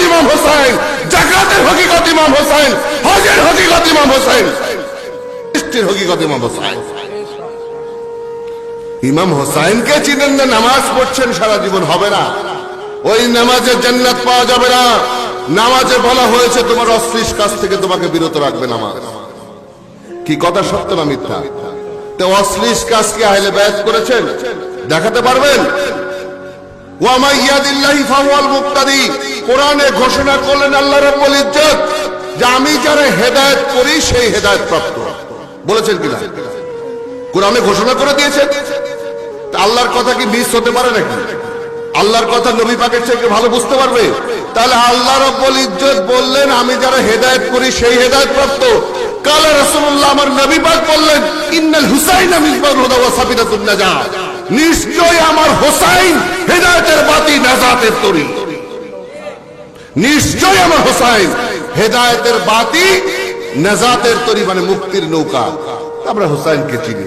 হকিকত ইমাম হোসাইন, জাকাতের হকিকত ইমাম হোসাইন, হজের হকিকত ইমাম হোসাইন হকিকত ইমাম হোসাইন। ইমাম হোসাইনকে চিনেন না, নামাজ পড়ছেন, সারা জীবন হবে না। ওই নামাজে জান্নাত পাওয়া যাবে না। নামাজে বলা হয়েছে, তোমার অশ্লীল কাজ থেকে তোমাকে বিরত রাখবে নামাজ। কি কথা সত্য না মিথ্যা? তো অশ্লীল কাজকে আহলে ব্যয় করেছেন? দেখাতে পারবেন? ওয়ামা ইয়াদিল্লাহি ফাহুয়াল মুক্তাদি। কোরআনে ঘোষণা করলেন আল্লাহ রাব্বুল ইজ্জত যে আমি যারা হেদায়েত করি, সেই হেদায়েত প্রাপ্ত। বলেছেন কিনা? কোরআনে ঘোষণা করে দিয়েছেন। তা আল্লাহর কথা কি মিস হতে পারে নাকি? আল্লাহর কথা নবী পাকের থেকে ভালো বুঝতে পারবে? তাহলে আল্লাহ রব্বুল ইজ্জত বললেন, আমি যারা হেদায়েত করি, সেই হেদায়েত প্রাপ্ত। কালা রাসূলুল্লাহ আমার নবী পাক বললেন, ইন্নাল হুসাইন মিসবাহুল হুদা ওয়া সাবিরাতুন নাজাত। নিশ্চয় আমার হোসাইন হেদায়েতের বাতি নাজাতের তরি। নিশ্চয় আমার হোসাইন। হেদায়তের বাতি নেজাতের তরি মানে মুক্তির নৌকা। আমরা হোসাইনকে চিনি